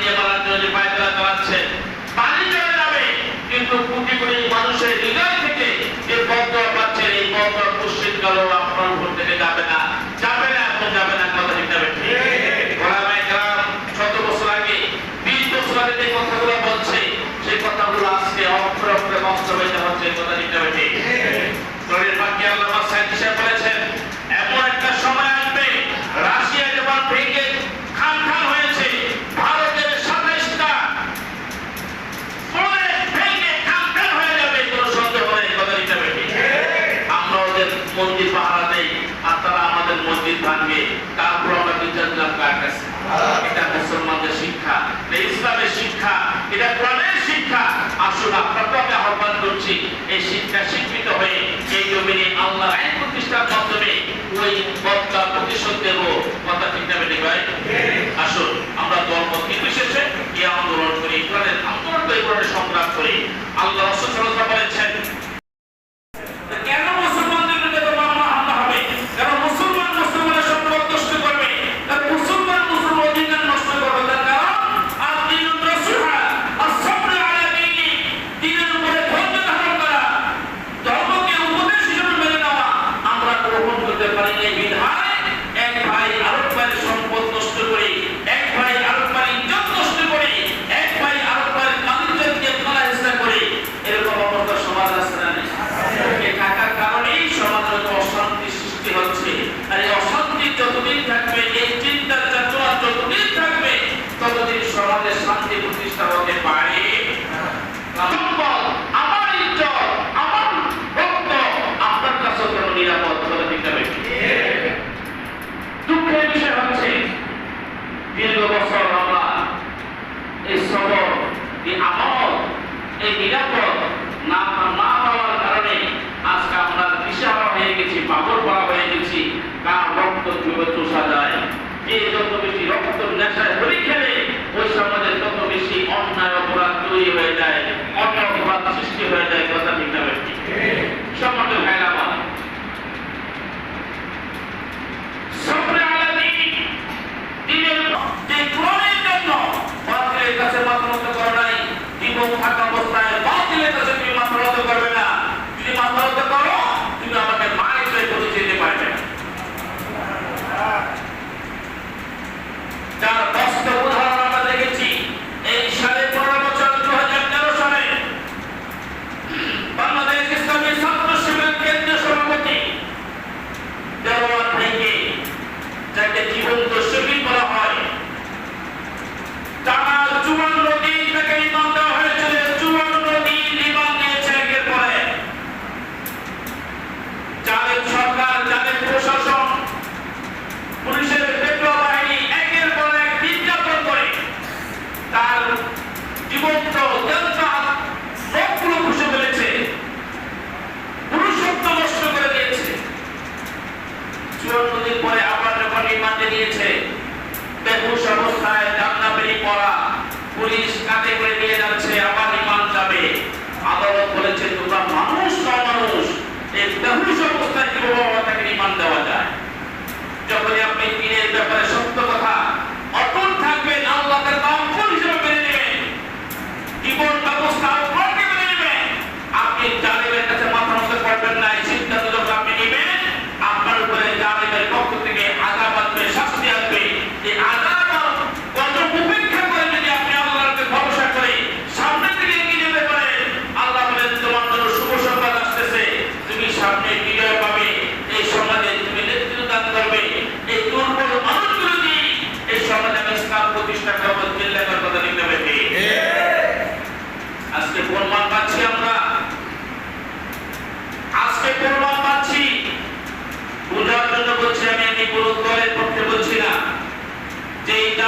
দিয়ে পালার জন্য যে পায়তলা চালাচ্ছে, পানি চলে যাবে। কিন্তু কোটি কোটি মানুষের হৃদয় থেকে যে পদ্ম পাচ্ছেন এই পদ্ম পুষ্টির কালো আপনার উপর থেকে যাবে না। যাবে না, এখন যাবে না, কথা ঠিক যাবে বিশ বছর আগে যে কথাগুলো বলছে, সেই আজকে অক্ষরে অক্ষরে বাস্তবায়িত হচ্ছে, কথা ঠিক যাবে আল্লাহ এটা মুসলমানদের শিক্ষা, এটা ইসলামের শিক্ষা, এটা শিক্ষা। আসুন আপনাকে আমি আহ্বান করছি, এই শিক্ষা শিক্ষিত হয়ে এই জমিনে আল্লাহ আইন প্রতিষ্ঠার মাধ্যমে ওই বক্তা প্রতিশোধ দেব। কথা ঠিক আসুন, আমরা আন্দোলন করি আন্দোলন করে সংগ্রাম করি। আল্লাহ রসুল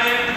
Amen.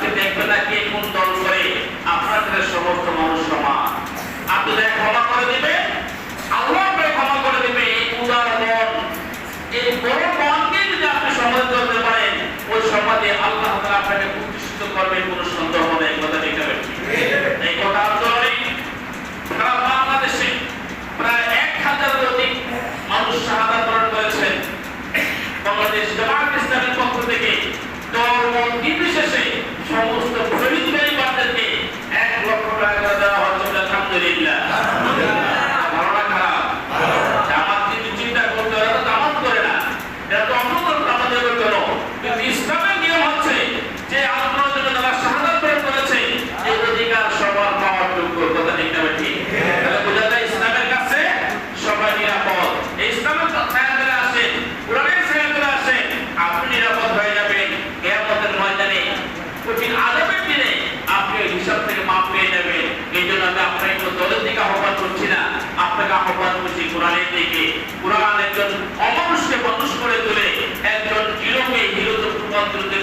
আপনি দেখবেন না কে কোন দল করে। আপনার সমস্ত মানুষ সমান। আপনি তাকে ক্ষমা করে দিবে। আল্লাহ আপনাকে ক্ষমা করে দিবে। এই উদার মন এই বড় মনকে যদি আপনি সমাজ করতে পারেন ওই সমাজে আল্লাহ তারা আপনাকে প্রতিষ্ঠিত করবেন কোনো সন্দেহ নেই কথা ঠিক হবে? এই কথা আলোচনা নেই।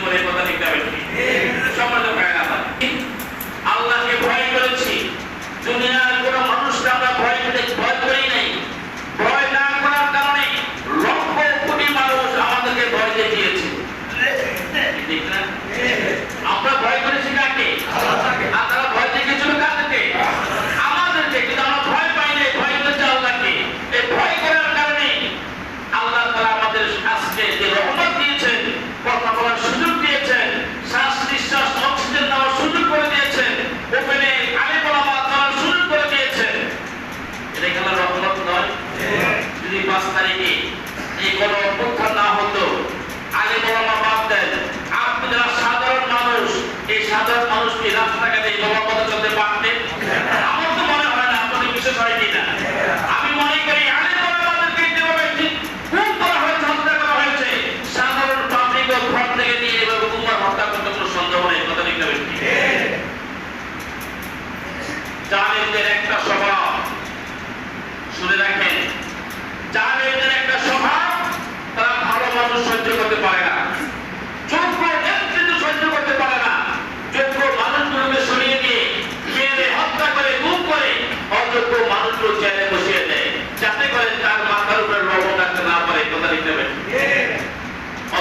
ముప్పై కొత్త ఇంకా వెళ్తుంది ますためにこの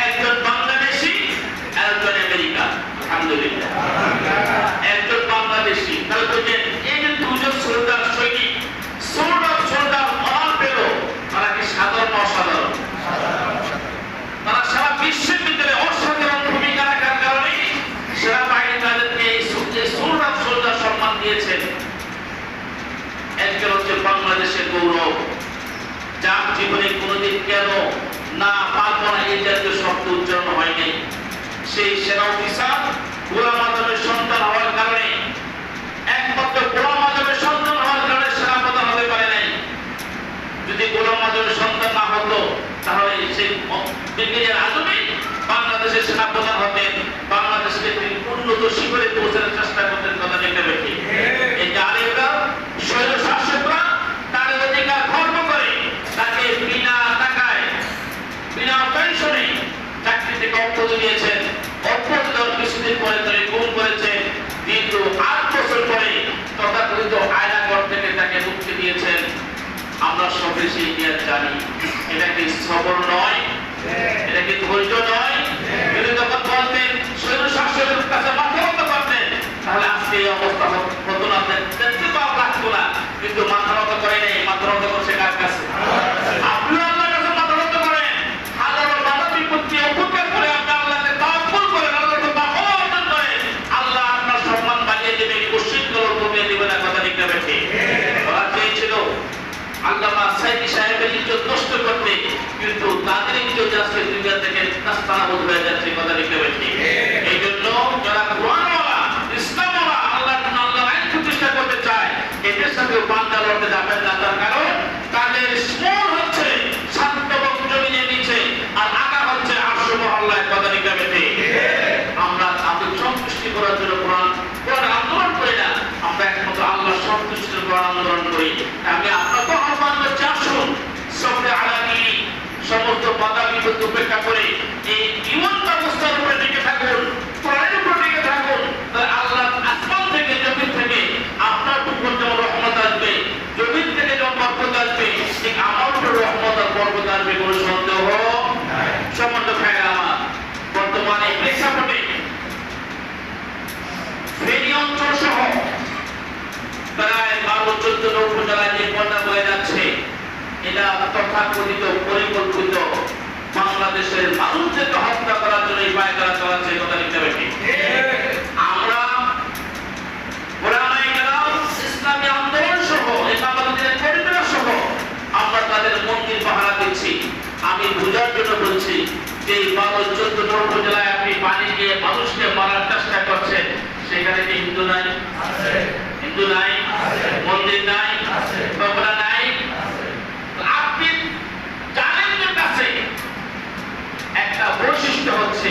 একজন বাংলাদেশি একজন আমেরিকা আলহামদুলিল্লাহ। একজন বাংলাদেশি। তাহলে বলছেন এই যে দুজন সোলজার সৈনিক সোল অফ সোলজার অনার পেল তারা কি সাধারণ অসাধারণ তারা সারা বিশ্বের ভিতরে অসাধারণ ভূমিকা রাখার কারণে সেনাবাহিনী তাদেরকে এই সোল অফ সোলজার সম্মান দিয়েছেন একজন হচ্ছে বাংলাদেশের গৌরব যার জীবনে কোনোদিন কেন না পারব না এই জাতীয় শব্দ উচ্চারণ হয়নি সেই সেনা অফিসার গোলাম আজমের সন্তান হওয়ার কারণে একমাত্র গোলাম আজমের সন্তান হওয়ার কারণে সেনাপ্রধান হতে পারে নাই যদি গোলাম আজমের সন্তান না হতো তাহলে সেই ব্রিগেডিয়ার আজমি বাংলাদেশের সেনাপ্রধান হতেন বাংলাদেশকে তিনি উন্নত শিখরে পৌঁছানোর চেষ্টা করতেন কথা দেখতে পেয়েছি এই যে আরেকটা স্বৈর শাসকরা তার অধিকার খর্ব করে তাকে বিনা টাকায় বিনা পেনশনে চাকরি থেকে অব্যাহতি দিয়েছেন অব্যাহতি দেওয়ার কিছুদিন পরে তিনি গুম করেছেন দীর্ঘ আট বছর পরে তথাকথিত আয়নাগর থেকে তাকে মুক্তি দিয়েছেন, আমরা সবাই সেই ইতিহাস জানি। এটা কি সবর নয়? এটা কি ধৈর্য নয়? তিনি যখন বলতেন শুধু শাসকের কাছে মাথা নত করতেন তাহলে আজকে এই অবস্থা হতো না। দেখতে পাওয়া লাগতো না। কিন্তু মাথা মতো করে নেই, মাথা মতো করছে কার কাছে আপনি আল্লাহর কাছে মাথা নত করেন হাজারো বাধা বিপত্তি উপেক্ষা করে আপনি আল্লাহকে তাওয়াক্কুল করেন আল্লাহকে তাকওয়া অর্জন করেন আল্লাহ আপনার সম্মান বাড়িয়ে দেবে কুশিত কলম কমিয়ে দেবে না কথা ঠিক না বেঠে ওরা চেয়েছিল আল্লামা সাইদি সাহেবের ইজ্জত নষ্ট করতে কিন্তু তাদের ইজ্জত আজকে দুনিয়া থেকে নাস্তানাবুদ হয়ে যাচ্ছে কথা লিখতে পারছি এই জন্য যারা কোরআনওয়ালা, ইসলামওয়ালা, আল্লাহর জন্য আল্লাহর আইন প্রতিষ্ঠা করতে চায়, এদের সাথে পান্ডা লড়তে যাবেন না। তার কারণ তাদের স্মরণ হচ্ছে শান্ত এবং নিচে, আর আগা হচ্ছে আটশো মহল্লায় কথা লিখতে পারছি আমরা তাদের সন্তুষ্টি করার জন্য কোরআন কোরআন আন্দোলন করি না। আমরা একমাত্র আল্লাহ সন্তুষ্টির কোরআন আন্দোলন করি। আমি আপনাকে আহ্বান করছি আসুন সবরে আলাদা সমস্ত বাধা বিপত্তি উপেক্ষা করে এই জীবন ব্যবস্থার উপরে টিকে থাকুন কোরআনের উপরে টিকে থাকুন আল্লাহ আসমান থেকে জমিন থেকে আপনার উপর যেমন রহমত আসবে, জমিন থেকে যেমন বরকত আসবে, ঠিক আমার উপর রহমত আর বরকত আসবে কোনো সন্দেহ? সম্বন্ধ খায় আমার, বর্তমানে প্রেক্ষাপটে ফেনী অঞ্চল সহ প্রায় বারো চোদ্দ উপজেলায় যে বন্যা বয়ে যাচ্ছে আমি বোঝার জন্য বলছি যে বারো চোদ্দ উপজেলায় আপনি পানি দিয়ে মানুষকে মারার চেষ্টা করছেন, সেখানে কি হিন্দু নাই? হিন্দু নাই, মন্দির নাই আপনি জানেন যে কাছে একটা বৈশিষ্ট্য হচ্ছে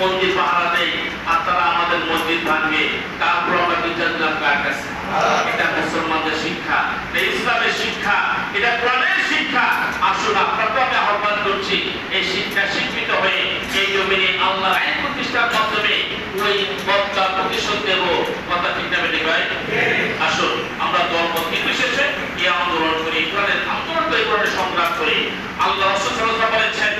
মন্দির পাহারা দেয় আর তারা আমাদের মসজিদ ভাঙবে। তারপর আমরা বিচার দিলাম কার এটা মুসলমানদের শিক্ষা। ইসলামের শিক্ষা। এটা কোরআনের শিক্ষা। আসুন আপনাকে আমি আহ্বান করছি, এই শিক্ষা শিক্ষিত হয়ে এই জমিনে আল্লাহ আইন প্রতিষ্ঠার মাধ্যমে ওই বদলা প্রতিশোধ দেব। কথা ঠিক না বেটে ভাই? আসুন, আমরা ধর্ম বিশেষে এই আন্দোলন করি কোরআনের আন্দোলন করে কোরআনের সংগ্রাম করি। আল্লাহ বলেছেন